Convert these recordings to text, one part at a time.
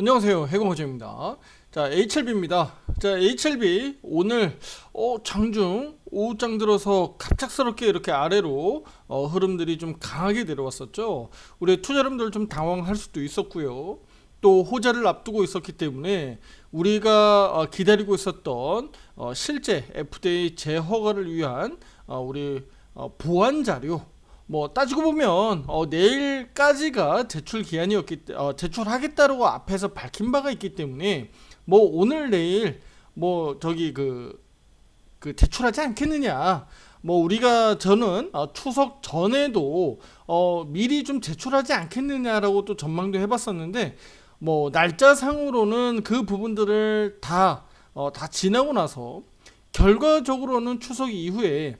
안녕하세요. 해공호재입니다. 자, HLB입니다. 자, HLB 오늘 어, 장중 오후장 들어서 갑작스럽게 이렇게 아래로 어, 흐름들이 좀 강하게 내려왔었죠. 우리 투자자분들 좀 당황할 수도 있었고요. 또 호재를 앞두고 있었기 때문에 우리가 어, 기다리고 있었던 어, 실제 FDA 재허가를 위한 어, 우리 어, 보완 자료 뭐 따지고 보면 어, 내일까지가 제출 기한이었기 때 어, 제출하겠다라고 앞에서 밝힌 바가 있기 때문에 뭐 오늘 내일 뭐 저기 그, 그 제출하지 않겠느냐. 뭐 우리가 저는 어, 추석 전에도 어, 미리 좀 제출하지 않겠느냐라고 또 전망도 해봤었는데 뭐 날짜상으로는 그 부분들을 다 어, 다 지나고 나서 결과적으로는 추석 이후에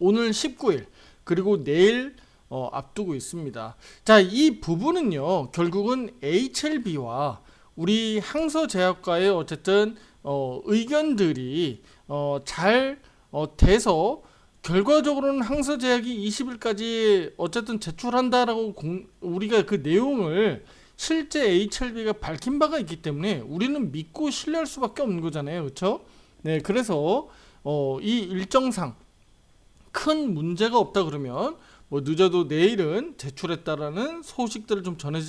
오늘 19일 그리고 내일 어, 앞두고 있습니다. 자, 이 부분은요, 결국은 HLB와 우리 항서제약과의 어쨌든 어, 의견들이 어, 잘 어, 돼서 결과적으로는 항서제약이 20일까지 어쨌든 제출한다라고 공, 우리가 그 내용을 실제 HLB가 밝힌 바가 있기 때문에 우리는 믿고 신뢰할 수밖에 없는 거잖아요, 그렇죠? 네, 그래서 어, 이 일정상 큰 문제가 없다 그러면 뭐 늦어도 내일은 제출했다라는 소식들을 좀 전해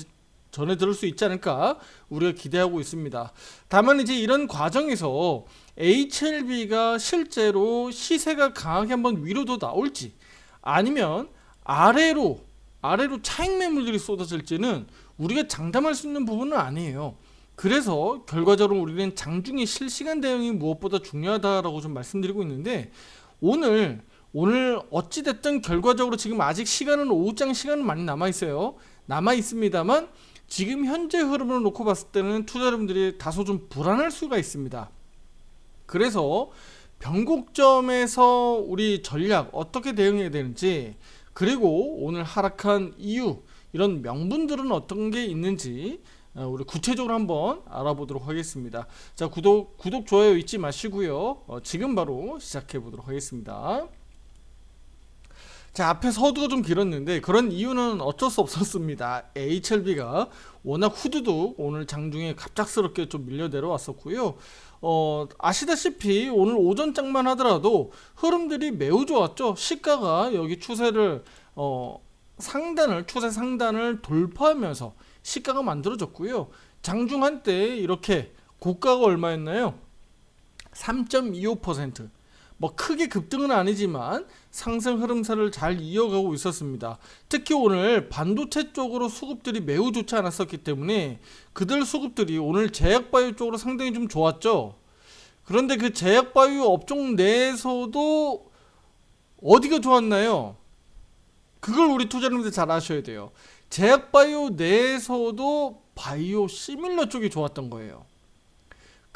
전해 들을 수 있지 않을까 우리가 기대하고 있습니다. 다만 이제 이런 과정에서 HLB가 실제로 시세가 강하게 한번 위로도 나올지 아니면 아래로 아래로 차익 매물들이 쏟아질지는 우리가 장담할 수 있는 부분은 아니에요. 그래서 결과적으로 우리는 장중의 실시간 대응이 무엇보다 중요하다라고 좀 말씀드리고 있는데 오늘 오늘 어찌 됐든 결과적으로 지금 아직 시간은 오후장 시간은 많이 남아 있어요. 남아 있습니다만 지금 현재 흐름을 놓고 봤을 때는 투자자분들이 다소 좀 불안할 수가 있습니다. 그래서 변곡점에서 우리 전략 어떻게 대응해야 되는지 그리고 오늘 하락한 이유 이런 명분들은 어떤 게 있는지 어, 우리 구체적으로 한번 알아보도록 하겠습니다. 자 구독 구독 좋아요 잊지 마시고요. 어, 지금 바로 시작해 보도록 하겠습니다. 자 앞에 서두가 좀 길었는데 그런 이유는 어쩔 수 없었습니다. HLB가 워낙 후두둑 오늘 장중에 갑작스럽게 좀 밀려 내려왔었고요. 어, 아시다시피 오늘 오전장만 하더라도 흐름들이 매우 좋았죠. 시가가 여기 추세를 어, 상단을 추세 상단을 돌파하면서 시가가 만들어졌고요. 장중 한때 이렇게 고가가 얼마였나요? 3.25%. 뭐 크게 급등은 아니지만 상승 흐름세를 잘 이어가고 있었습니다. 특히 오늘 반도체 쪽으로 수급들이 매우 좋지 않았었기 때문에 그들 수급들이 오늘 제약바이오 쪽으로 상당히 좀 좋았죠. 그런데 그 제약바이오 업종 내에서도 어디가 좋았나요? 그걸 우리 투자자님들 잘 아셔야 돼요. 제약바이오 내에서도 바이오 시밀러 쪽이 좋았던 거예요.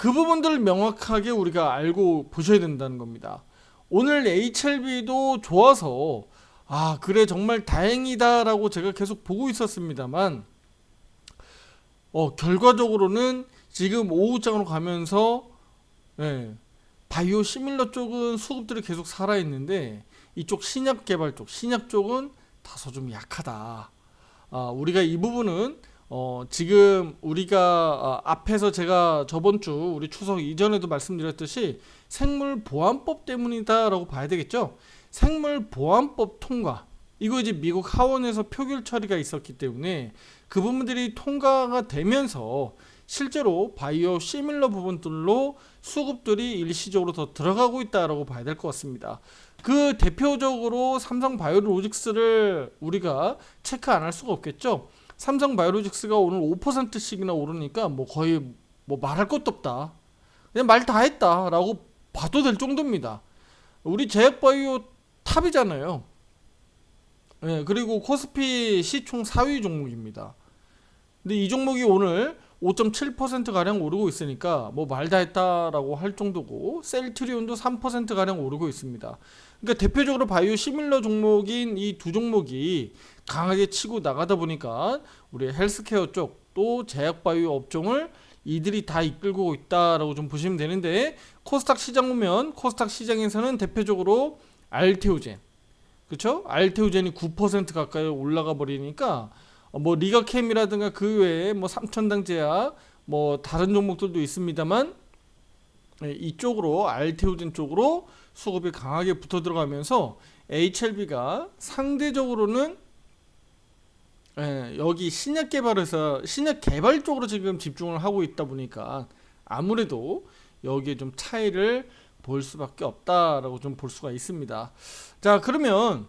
그 부분들을 명확하게 우리가 알고 보셔야 된다는 겁니다. 오늘 HLB도 좋아서 아 그래 정말 다행이다라고 제가 계속 보고 있었습니다만 어 결과적으로는 지금 오후장으로 가면서 예, 바이오 시밀러 쪽은 수급들이 계속 살아 있는데 이쪽 신약 개발 쪽 신약 쪽은 다소 좀 약하다. 아, 우리가 이 부분은 어, 지금 우리가 어, 앞에서 제가 저번 주 우리 추석 이전에도 말씀드렸듯이 생물 보안법 때문이다라고 봐야 되겠죠. 생물 보안법 통과 이거 이제 미국 하원에서 표결 처리가 있었기 때문에 그 부분들이 통과가 되면서 실제로 바이오 시밀러 부분들로 수급들이 일시적으로 더 들어가고 있다라고 봐야 될 것 같습니다. 그 대표적으로 삼성 바이오로직스를 우리가 체크 안 할 수가 없겠죠. 삼성 바이오로직스가 오늘 5%씩이나 오르니까 뭐 거의 뭐 말할 것도 없다. 그냥 말 다 했다라고 봐도 될 정도입니다. 우리 제약바이오 탑이잖아요. 예, 그리고 코스피 시총 4위 종목입니다. 근데 이 종목이 오늘 5.7% 가량 오르고 있으니까 뭐 말 다 했다라고 할 정도고 셀트리온도 3% 가량 오르고 있습니다. 그러니까 대표적으로 바이오 시밀러 종목인 이 두 종목이 강하게 치고 나가다 보니까 우리 헬스케어 쪽 또 제약 바이오 업종을 이들이 다 이끌고 있다라고 좀 보시면 되는데 코스닥 시장 보면 코스닥 시장에서는 대표적으로 알테오젠 그렇죠? 알테오젠이 9% 가까이 올라가 버리니까 어, 뭐 리가캠이라든가 그 외에 뭐 삼천당 제약 뭐 다른 종목들도 있습니다만 예, 이쪽으로 알테오젠 쪽으로 수급이 강하게 붙어 들어가면서 HLB가 상대적으로는 예, 여기 신약 개발에서 신약 개발 쪽으로 지금 집중을 하고 있다 보니까 아무래도 여기에 좀 차이를 볼 수밖에 없다라고 좀 볼 수가 있습니다. 자 그러면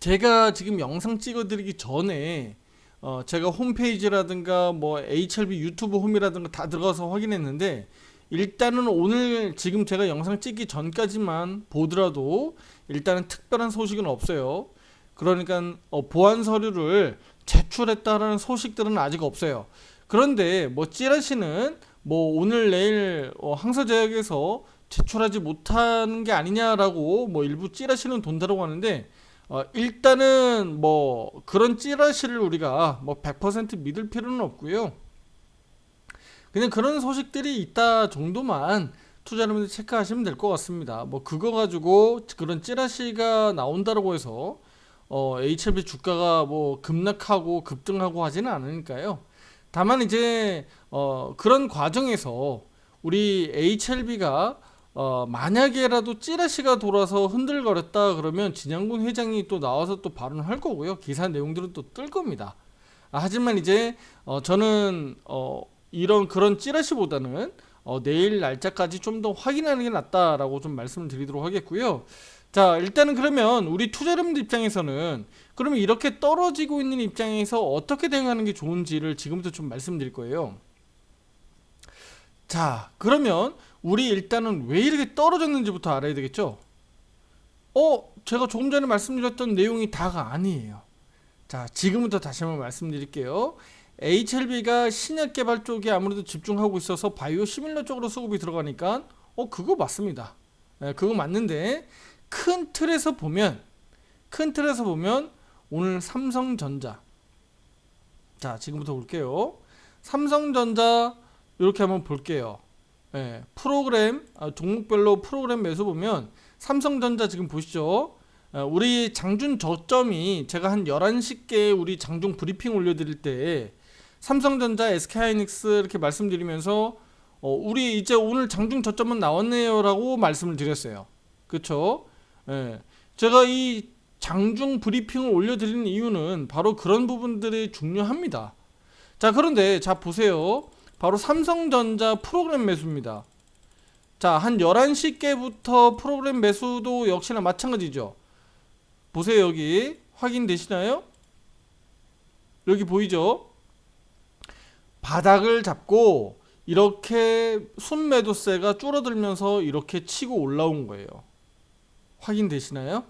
제가 지금 영상 찍어드리기 전에 어, 제가 홈페이지라든가 뭐 HLB 유튜브 홈이라든가 다 들어가서 확인했는데 일단은 오늘 지금 제가 영상 찍기 전까지만 보더라도 일단은 특별한 소식은 없어요. 그러니까 어, 보안 서류를 제출했다라는 소식들은 아직 없어요. 그런데 뭐 찌라시는 뭐 오늘 내일 어, 항서제약에서 제출하지 못하는 게 아니냐라고 뭐 일부 찌라시는 돈다라고 하는데 어, 일단은 뭐 그런 찌라시를 우리가 뭐 100% 믿을 필요는 없고요. 그냥 그런 소식들이 있다 정도만 투자자분들 체크하시면 될 것 같습니다. 뭐 그거 가지고 그런 찌라시가 나온다라고 해서 어, HLB 주가가 뭐 급락하고 급등하고 하지는 않으니까요. 다만 이제 어, 그런 과정에서 우리 HLB가 어, 만약에라도 찌라시가 돌아서 흔들거렸다 그러면 진양군 회장이 또 나와서 또 발언할 거고요. 기사 내용들은 또 뜰 겁니다. 아, 하지만 이제 어, 저는 어, 이런 그런 찌라시보다는 어, 내일 날짜까지 좀 더 확인하는 게 낫다라고 좀 말씀을 드리도록 하겠고요. 자, 일단은 그러면 우리 투자자분들 입장에서는 그러면 이렇게 떨어지고 있는 입장에서 어떻게 대응하는 게 좋은지를 지금부터 좀 말씀드릴 거예요. 자, 그러면 우리 일단은 왜 이렇게 떨어졌는지부터 알아야 되겠죠? 어, 제가 조금 전에 말씀드렸던 내용이 다가 아니에요. 자, 지금부터 다시 한번 말씀드릴게요. HLB가 신약 개발 쪽에 아무래도 집중하고 있어서 바이오 시밀러 쪽으로 수급이 들어가니까 어, 그거 맞습니다. 예, 그거 맞는데 큰 틀에서 보면 큰 틀에서 보면 오늘 삼성전자 자 지금부터 볼게요 삼성전자 이렇게 한번 볼게요 예, 프로그램 아, 종목별로 프로그램 매수 보면 삼성전자 지금 보시죠 어, 우리 장준 저점이 제가 한 11시께 우리 장중 브리핑 올려드릴 때 삼성전자, SK하이닉스 이렇게 말씀드리면서 어, 우리 이제 오늘 장중 저점은 나왔네요라고 말씀을 드렸어요. 그렇죠? 예. 제가 이 장중 브리핑을 올려드리는 이유는 바로 그런 부분들이 중요합니다. 자, 그런데 자 보세요. 바로 삼성전자 프로그램 매수입니다. 자, 한 11시께부터 프로그램 매수도 역시나 마찬가지죠. 보세요, 여기. 확인되시나요? 여기 보이죠? 바닥을 잡고 이렇게 순매도세가 줄어들면서 이렇게 치고 올라온 거예요. 확인되시나요?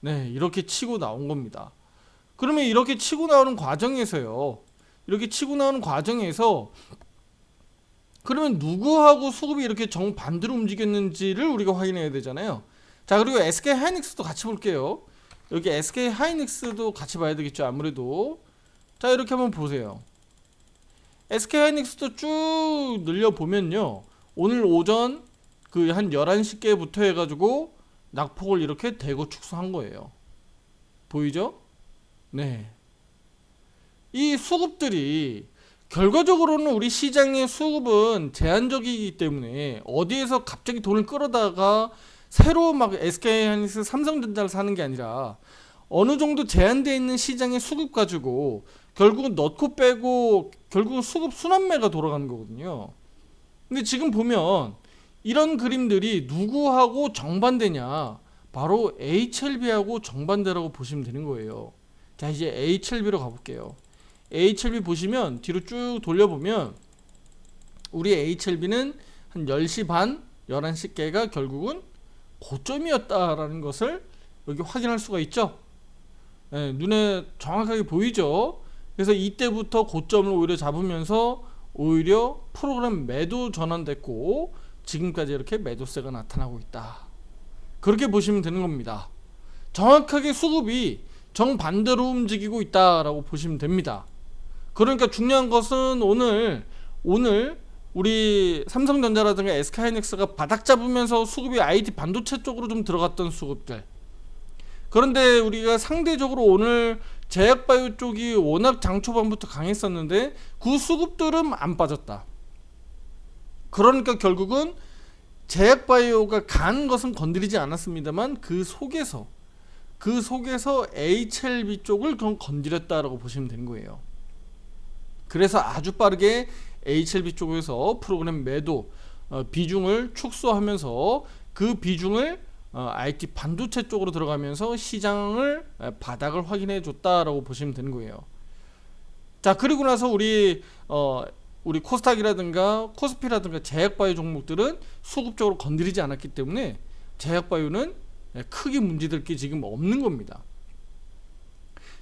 네, 이렇게 치고 나온 겁니다. 그러면 이렇게 치고 나오는 과정에서요. 이렇게 치고 나오는 과정에서 그러면 누구하고 수급이 이렇게 정반대로 움직였는지를 우리가 확인해야 되잖아요. 자, 그리고 SK 하이닉스도 같이 볼게요. 여기 SK 하이닉스도 같이 봐야 되겠죠, 아무래도. 자, 이렇게 한번 보세요. SK 하이닉스도 쭉 늘려 보면요. 오늘 오전 그 한 11시께부터 해 가지고 낙폭을 이렇게 대고 축소한 거예요. 보이죠? 네. 이 수급들이 결과적으로는 우리 시장의 수급은 제한적이기 때문에 어디에서 갑자기 돈을 끌어다가 새로 막 SK 하이닉스 삼성전자를 사는 게 아니라 어느 정도 제한되어 있는 시장의 수급 가지고 결국은 넣고 빼고 결국은 수급 순환매가 돌아가는 거거든요. 근데 지금 보면 이런 그림들이 누구하고 정반대냐? 바로 HLB하고 정반대라고 보시면 되는 거예요. 자, 이제 HLB로 가볼게요. HLB 보시면 뒤로 쭉 돌려보면 우리 HLB는 한 10시 반, 11시께가 결국은 고점이었다라는 것을 여기 확인할 수가 있죠. 네, 눈에 정확하게 보이죠. 그래서 이때부터 고점을 오히려 잡으면서 오히려 프로그램 매도 전환됐고 지금까지 이렇게 매도세가 나타나고 있다. 그렇게 보시면 되는 겁니다. 정확하게 수급이 정반대로 움직이고 있다라고 보시면 됩니다. 그러니까 중요한 것은 오늘 오늘 우리 삼성전자라든가 SK하이닉스가 바닥 잡으면서 수급이 IT 반도체 쪽으로 좀 들어갔던 수급들. 그런데 우리가 상대적으로 오늘 제약바이오 쪽이 워낙 장 초반부터 강했었는데 그 수급들은 안 빠졌다. 그러니까 결국은 제약바이오가 간 것은 건드리지 않았습니다만 그 속에서 그 속에서 HLB 쪽을 그럼 건드렸다라고 보시면 되는 거예요. 그래서 아주 빠르게 HLB 쪽에서 프로그램 매도 어, 비중을 축소하면서 그 비중을 어, IT 반도체 쪽으로 들어가면서 시장을 에, 바닥을 확인해 줬다라고 보시면 되는 거예요. 자 그리고 나서 우리 어, 우리 코스닥이라든가 코스피라든가 제약바이오 종목들은 수급적으로 건드리지 않았기 때문에 제약바이오는 예, 크게 문제될 게 지금 없는 겁니다.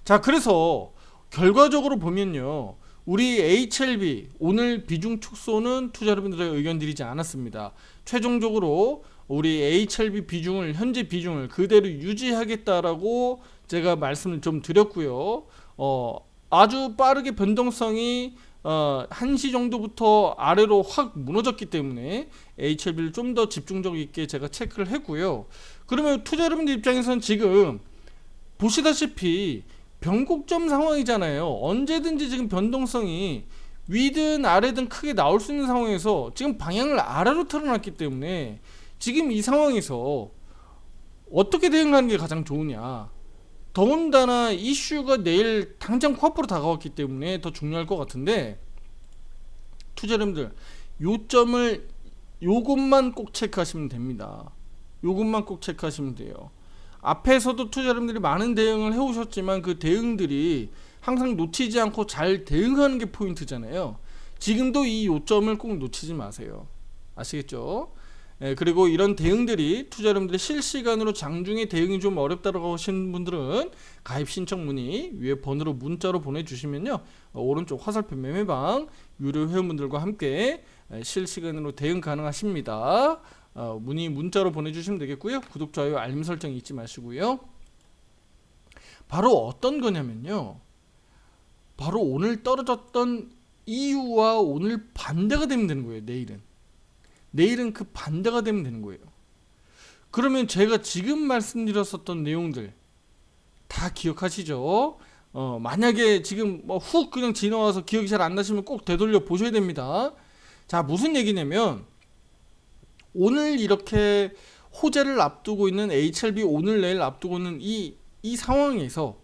자, 그래서 결과적으로 보면요. 우리 HLB 오늘 비중 축소는 투자 여러분들의 의견 드리지 않았습니다. 최종적으로 우리 HLB 비중을 현재 비중을 그대로 유지하겠다라고 제가 말씀을 좀 드렸고요. 어, 아주 빠르게 변동성이 어, 1시 정도부터 아래로 확 무너졌기 때문에 HLB를 좀 더 집중적 있게 제가 체크를 했고요. 그러면 투자 여러분들 입장에서는 지금 보시다시피 변곡점 상황이잖아요. 언제든지 지금 변동성이 위든 아래든 크게 나올 수 있는 상황에서 지금 방향을 아래로 틀어놨기 때문에 지금 이 상황에서 어떻게 대응하는 게 가장 좋으냐. 더군다나 이슈가 내일 당장 코앞으로 다가왔기 때문에 더 중요할 것 같은데 투자자님들 요점을 요것만 꼭 체크하시면 됩니다. 요것만 꼭 체크하시면 돼요. 앞에서도 투자자님들이 많은 대응을 해오셨지만 그 대응들이 항상 놓치지 않고 잘 대응하는 게 포인트잖아요. 지금도 이 요점을 꼭 놓치지 마세요. 아시겠죠? 예, 그리고 이런 대응들이 투자자분들이 실시간으로 장중에 대응이 좀 어렵다고 하시는 분들은 가입 신청 문의 위에 번호로 문자로 보내주시면요 어, 오른쪽 화살표 매매방 유료 회원분들과 함께 예, 실시간으로 대응 가능하십니다. 어, 문의 문자로 보내주시면 되겠고요. 구독 좋아요 알림 설정 잊지 마시고요. 바로 어떤 거냐면요. 바로 오늘 떨어졌던 이유와 오늘 반대가 되면 되는 거예요. 내일은. 내일은 그 반대가 되면 되는 거예요. 그러면 제가 지금 말씀드렸었던 내용들 다 기억하시죠? 어, 만약에 지금 뭐 훅 그냥 지나와서 기억이 잘 안 나시면 꼭 되돌려 보셔야 됩니다. 자, 무슨 얘기냐면 오늘 이렇게 호재를 앞두고 있는 HLB 오늘 내일 앞두고 있는 이, 이 상황에서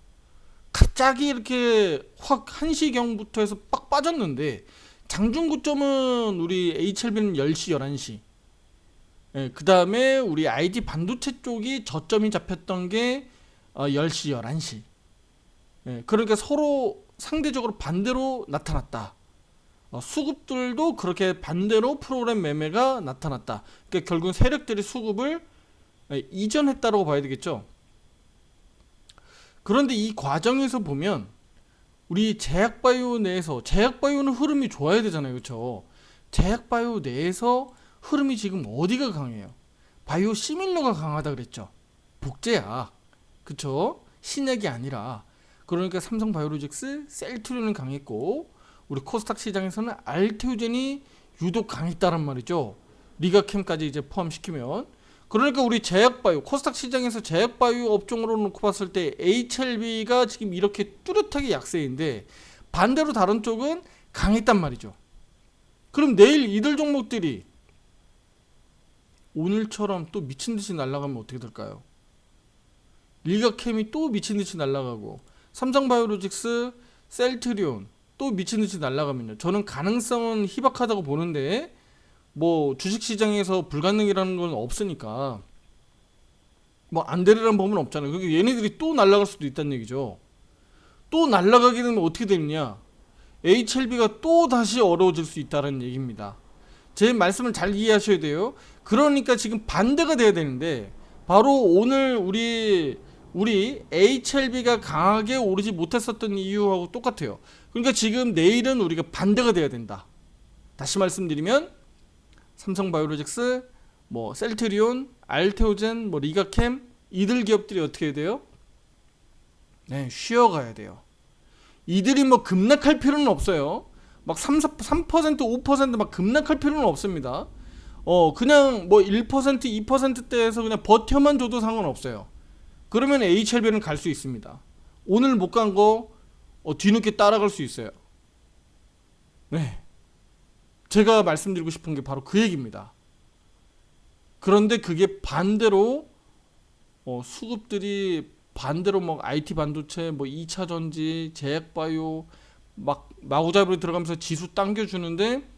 갑자기 이렇게 확 1시경부터 해서 빡 빠졌는데 장중 고점은 우리 HLB는 10시, 11시. 예, 그 다음에 우리 ID 반도체 쪽이 저점이 잡혔던 게 어, 10시, 11시. 예, 그러니까 서로 상대적으로 반대로 나타났다. 어, 수급들도 그렇게 반대로 프로그램 매매가 나타났다. 그러니까 결국 세력들이 수급을 예, 이전했다고 봐야 되겠죠. 그런데 이 과정에서 보면 우리 제약바이오 내에서 제약바이오는 흐름이 좋아야 되잖아요, 그렇죠? 제약바이오 내에서 흐름이 지금 어디가 강해요? 바이오 시밀러가 강하다 그랬죠. 복제야, 그렇죠? 신약이 아니라 그러니까 삼성 바이오로직스, 셀트리온은 강했고 우리 코스닥 시장에서는 알테오젠이 유독 강했다란 말이죠. 리가캠까지 이제 포함시키면 그러니까 우리 제약바이오 코스닥 시장에서 제약바이오 업종으로 놓고 봤을 때 HLB가 지금 이렇게 뚜렷하게 약세인데 반대로 다른 쪽은 강했단 말이죠. 그럼 내일 이들 종목들이 오늘처럼 또 미친 듯이 날아가면 어떻게 될까요? 리가캠이 또 미친 듯이 날아가고 삼성바이오로직스, 셀트리온 또 미친 듯이 날아가면요. 저는 가능성은 희박하다고 보는데 뭐 주식 시장에서 불가능이라는 건 없으니까 뭐 안 되리라는 법은 없잖아요. 그러니까 얘네들이 또 날아갈 수도 있다는 얘기죠. 또 날아가게 되면 어떻게 되느냐? HLB가 또 다시 어려워질 수 있다는 얘기입니다. 제 말씀을 잘 이해하셔야 돼요. 그러니까 지금 반대가 돼야 되는데 바로 오늘 우리 우리 HLB가 강하게 오르지 못했었던 이유하고 똑같아요. 그러니까 지금 내일은 우리가 반대가 돼야 된다. 다시 말씀드리면 삼성바이오로직스, 뭐 셀트리온, 알테오젠, 뭐 리가캠 이들 기업들이 어떻게 돼요? 네, 쉬어가야 돼요. 이들이 뭐 급락할 필요는 없어요. 막 3, 3%, 5%막 급락할 필요는 없습니다. 어, 그냥 뭐 1%, 2%대에서 그냥 버텨만 줘도 상관없어요. 그러면 HLB는 갈 수 있습니다. 오늘 못 간거 어, 뒤늦게 따라갈 수 있어요. 네. 제가 말씀드리고 싶은 게 바로 그 얘기입니다. 그런데 그게 반대로 어, 수급들이 반대로 뭐 IT 반도체, 뭐 2차 전지, 제약 바이오 막 마구잡이로 들어가면서 지수 당겨 주는데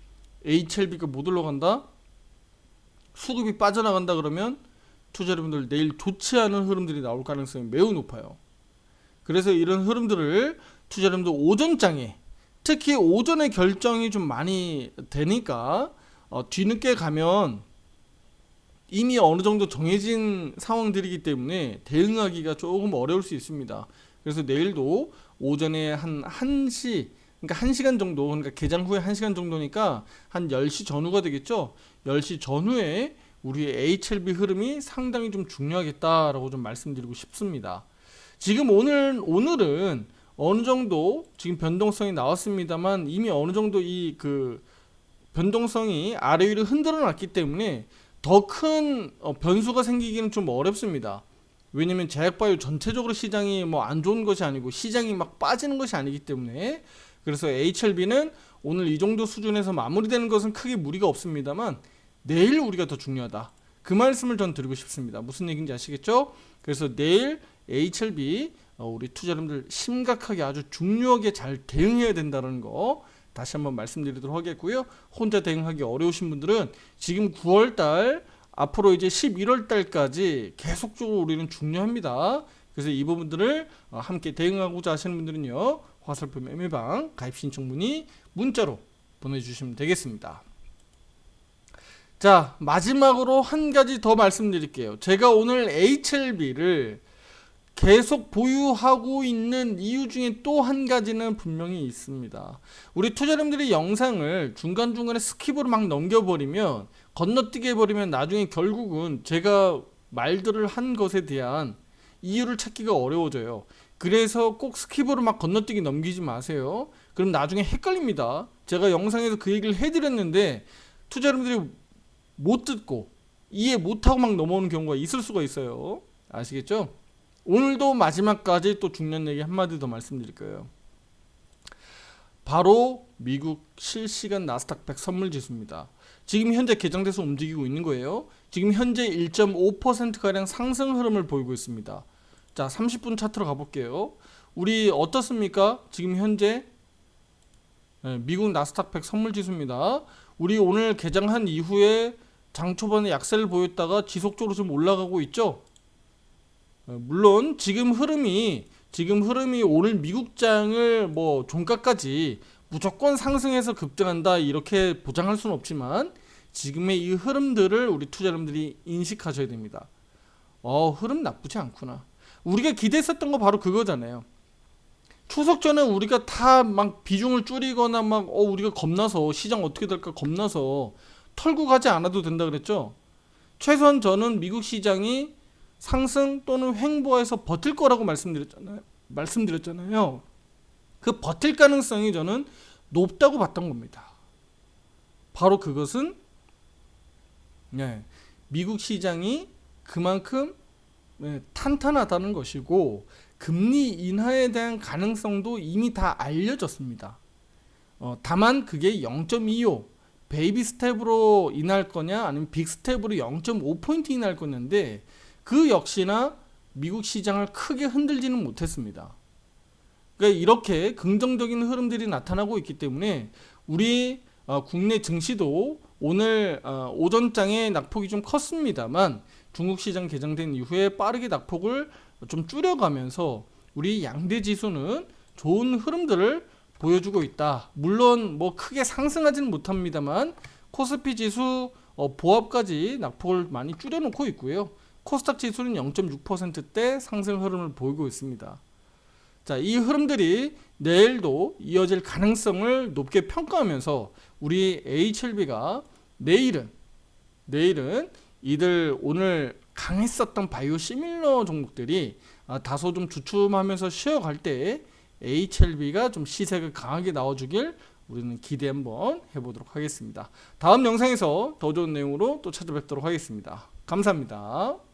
HLB가 못 올라간다. 수급이 빠져나간다 그러면 투자 여러분들 내일 좋지 않은 흐름들이 나올 가능성이 매우 높아요. 그래서 이런 흐름들을 투자 여러분들 오전장에 특히 오전에 결정이 좀 많이 되니까 어, 뒤늦게 가면 이미 어느 정도 정해진 상황들이기 때문에 대응하기가 조금 어려울 수 있습니다. 그래서 내일도 오전에 한 1시 그러니까 1시간 정도 그러니까 개장 후에 1시간 정도니까 한 10시 전후가 되겠죠. 10시 전후에 우리의 HLB 흐름이 상당히 좀 중요하겠다라고 좀 말씀드리고 싶습니다. 지금 오늘 오늘은 어느 정도 지금 변동성이 나왔습니다만 이미 어느 정도 이 그 변동성이 아래 위로 흔들어 놨기 때문에 더 큰 변수가 생기기는 좀 어렵습니다. 왜냐면 제약바이오 전체적으로 시장이 뭐 안 좋은 것이 아니고 시장이 막 빠지는 것이 아니기 때문에 그래서 HLB는 오늘 이 정도 수준에서 마무리되는 것은 크게 무리가 없습니다만 내일 우리가 더 중요하다. 그 말씀을 전 드리고 싶습니다. 무슨 얘기인지 아시겠죠? 그래서 내일 HLB 어, 우리 투자자분들 심각하게 아주 중요하게 잘 대응해야 된다는 거 다시 한번 말씀드리도록 하겠고요. 혼자 대응하기 어려우신 분들은 지금 9월 달 앞으로 이제 11월 달까지 계속적으로 우리는 중요합니다. 그래서 이 부분들을 어, 함께 대응하고자 하시는 분들은요. 화살표 매매방 가입 신청 문의 문자로 보내주시면 되겠습니다. 자 마지막으로 한 가지 더 말씀드릴게요. 제가 오늘 HLB를 계속 보유하고 있는 이유 중에 또 한 가지는 분명히 있습니다. 우리 투자자님들이 영상을 중간중간에 스킵으로 막 넘겨버리면 건너뛰게 해버리면 나중에 결국은 제가 말들을 한 것에 대한 이유를 찾기가 어려워져요. 그래서 꼭 스킵으로 막 건너뛰기 넘기지 마세요. 그럼 나중에 헷갈립니다. 제가 영상에서 그 얘기를 해드렸는데 투자자님들이 못 듣고 이해 못하고 막 넘어오는 경우가 있을 수가 있어요. 아시겠죠? 오늘도 마지막까지 또 중요한 얘기 한마디 더 말씀드릴 거예요. 바로 미국 실시간 나스닥 100 선물 지수입니다. 지금 현재 개장돼서 움직이고 있는 거예요. 지금 현재 1.5%가량 상승 흐름을 보이고 있습니다. 자, 30분 차트로 가볼게요. 우리 어떻습니까? 지금 현재 네, 미국 나스닥 100 선물 지수입니다. 우리 오늘 개장한 이후에 장 초반에 약세를 보였다가 지속적으로 좀 올라가고 있죠. 어, 물론 지금 흐름이 지금 흐름이 오늘 미국장을 뭐 종가까지 무조건 상승해서 급등한다 이렇게 보장할 수는 없지만 지금의 이 흐름들을 우리 투자자분들이 인식하셔야 됩니다. 어 흐름 나쁘지 않구나. 우리가 기대했었던 거 바로 그거잖아요. 추석 전에 우리가 다 막 비중을 줄이거나 막 어 우리가 겁나서 시장 어떻게 될까 겁나서 털고 가지 않아도 된다 그랬죠. 최소한 저는 미국 시장이 상승 또는 횡보해서 버틸 거라고 말씀드렸잖아요. 말씀드렸잖아요. 그 버틸 가능성이 저는 높다고 봤던 겁니다. 바로 그것은 네, 미국 시장이 그만큼 네, 탄탄하다는 것이고 금리 인하에 대한 가능성도 이미 다 알려졌습니다. 어, 다만 그게 0.25 베이비 스텝으로 인할 거냐 아니면 빅 스텝으로 0.5 포인트 인할 거냐인데 그 역시나 미국 시장을 크게 흔들지는 못했습니다. 그러니까 이렇게 긍정적인 흐름들이 나타나고 있기 때문에 우리 어, 국내 증시도 오늘 어, 오전장에 낙폭이 좀 컸습니다만 중국 시장 개장된 이후에 빠르게 낙폭을 좀 줄여가면서 우리 양대 지수는 좋은 흐름들을 보여주고 있다. 물론 뭐 크게 상승하지는 못합니다만 코스피 지수 어, 보합까지 낙폭을 많이 줄여놓고 있고요. 코스닥 지수는 0.6%대 상승 흐름을 보이고 있습니다. 자, 이 흐름들이 내일도 이어질 가능성을 높게 평가하면서 우리 HLB가 내일은 내일은 이들 오늘 강했었던 바이오 시밀러 종목들이 아, 다소 좀 주춤하면서 쉬어갈 때 HLB가 좀 시세가 강하게 나와주길 우리는 기대 한번 해보도록 하겠습니다. 다음 영상에서 더 좋은 내용으로 또 찾아뵙도록 하겠습니다. 감사합니다.